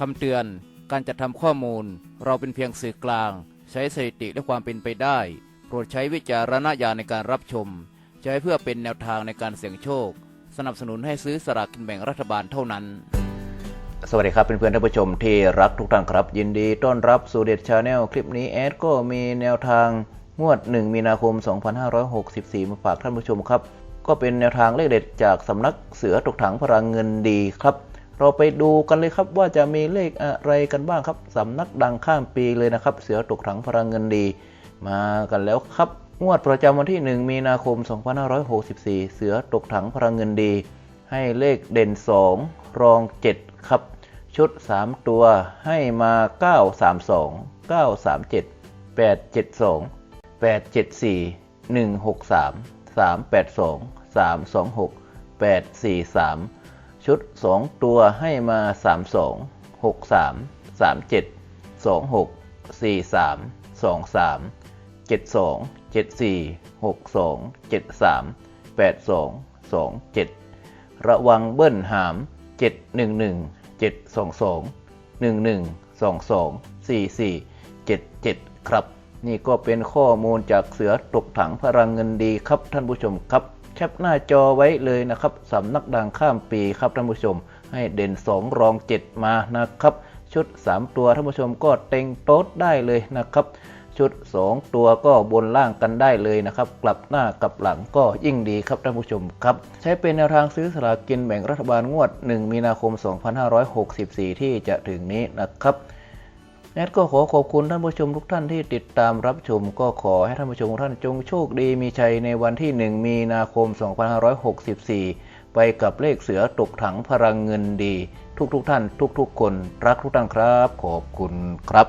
คำเตือน การจัดทำข้อมูล เราเป็นเพียงสื่อกลาง ใช้สถิติและความเป็นไปได้ โปรดใช้วิจารณญาณในการรับชม ใช้เพื่อเป็นแนวทางในการเสี่ยงโชค สนับสนุนให้ซื้อสลากกินแบ่งรัฐบาลเท่านั้น สวัสดีครับเพื่อนๆท่านผู้ชมที่รักทุกท่านครับ ยินดีต้อนรับสู่เด็ดชาแนลคลิปนี้แอดก็มีแนวทางงวด 1 มีนาคม 2564 มาฝากท่านผู้ชมครับ ก็เป็นแนวทางเลขเด็ดจากสำนักเสือตกถังพลังเงินดีครับ เราไปดูกันเลยครับว่าจะมีเลขอะไรกันบ้างครับสำนักดังข้ามปีเลยนะครับ เสือตกถังพลังเงินดี มากันแล้วครับงวดประจำวันที่ 1 มีนาคม 2564 เสือตกถังพลังเงินดี ให้เลขเด่น 2 รอง 7 ครับ ชุด 3 ตัวให้มา 932 937 872 874 163 382 326 843 ชุด 2 ตัวให้มา 32 63 37 26 43 23 72 74 62 73 82 27 ระวังเบิ้ลหาม 711 722 11 22 44 77 ครับ นี่ก็เป็นข้อมูลจากเสือตกถังพลังเงินดีครับท่านผู้ชมครับ แคปหน้าจอไว้เลยนะครับสำนักดังข้ามปีครับท่านผู้ชม ให้เด่น 2 รอง 7 มานะครับ ชุด 3 ตัวท่านผู้ชมก็เต็งโต๊ดได้เลยนะครับ ชุด 2 ตัวก็บนล่างกันได้เลยนะครับ กลับหน้ากลับหลังก็ยิ่งดีครับท่านผู้ชมครับ ใช้เป็นแนวทางซื้อสลากกินแบ่งรัฐบาลงวด 1 มีนาคม 2564 ที่จะถึงนี้นะครับ แอดก็ขอขอบคุณท่านผู้ชมทุกท่านที่ติดตามรับชม ก็ขอให้ท่านผู้ชมทุกท่านจงโชคดีมีชัยในวันที่ 1 มีนาคม 2564 ไปกับเลขเสือตกถังพลังเงินดี ทุกๆทท่าน ทุกๆ คนรักทุกท่านครับ ขอบคุณครับ